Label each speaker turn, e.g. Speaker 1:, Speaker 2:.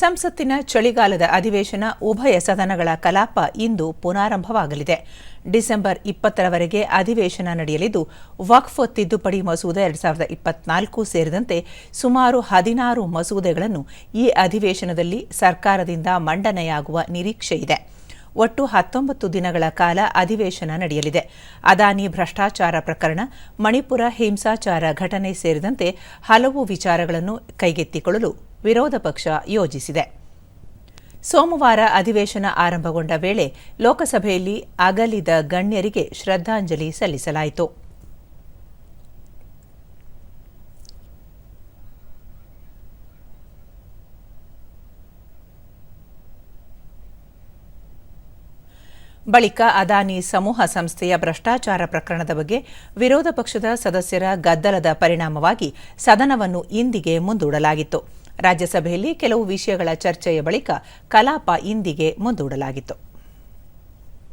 Speaker 1: ಸಂಸತ್ತಿನ ಚಳಿಗಾಲದ ಅಧಿವೇಶನ ಉಭಯ ಸದನಗಳ ಕಲಾಪ ಇಂದು ಪುನಾರಂಭವಾಗಲಿದೆ. ಡಿಸೆಂಬರ್ ಇಪ್ಪತ್ತರವರೆಗೆ ಅಧಿವೇಶನ ನಡೆಯಲಿದ್ದು, ವಕ್ಫ್ ತಿದ್ದುಪಡಿ ಮಸೂದೆ ಎರಡ್ ಸಾವಿರದ ಇಪ್ಪತ್ನಾಲ್ಕು ಸೇರಿದಂತೆ ಸುಮಾರು ಹದಿನಾರು ಮಸೂದೆಗಳನ್ನು ಈ ಅಧಿವೇಶನದಲ್ಲಿ ಸರ್ಕಾರದಿಂದ ಮಂಡನೆಯಾಗುವ ನಿರೀಕ್ಷೆ ಇದೆ. ಒಟ್ಟು ಹತ್ತೊಂಬತ್ತು ದಿನಗಳ ಕಾಲ ಅಧಿವೇಶನ ನಡೆಯಲಿದೆ. ಅದಾನಿ ಭ್ರಷ್ಟಾಚಾರ ಪ್ರಕರಣ, ಮಣಿಪುರ ಹಿಂಸಾಚಾರ ಘಟನೆ ಸೇರಿದಂತೆ ಹಲವು ವಿಚಾರಗಳನ್ನು ಕೈಗೆತ್ತಿಕೊಳ್ಳಲು ವಿರೋಧ ಪಕ್ಷ ಯೋಜಿಸಿದೆ. ಸೋಮವಾರ ಅಧಿವೇಶನ ಆರಂಭಗೊಂಡ ವೇಳೆ ಲೋಕಸಭೆಯಲ್ಲಿ ಅಗಲಿದ ಗಣ್ಯರಿಗೆ ಶ್ರದ್ಧಾಂಜಲಿ ಸಲ್ಲಿಸಲಾಯಿತು. ಬಳಿಕ ಅದಾನಿ ಸಮೂಹ ಸಂಸ್ಥೆಯ ಭ್ರಷ್ಟಾಚಾರ ಪ್ರಕರಣದ ಬಗ್ಗೆ ವಿರೋಧ ಪಕ್ಷದ ಸದಸ್ಯರ ಗದ್ದಲದ ಪರಿಣಾಮವಾಗಿ ಸದನವನ್ನು ಇಂದಿಗೆ ಮುಂದೂಡಲಾಗಿತ್ತು. ರಾಜ್ಯಸಭೆಯಲ್ಲಿ ಕೆಲವು ವಿಷಯಗಳ ಚರ್ಚೆಯ ಬಳಿಕ ಕಲಾಪ ಇಂದಿಗೆ ಮುಂದೂಡಲಾಗಿತ್ತು.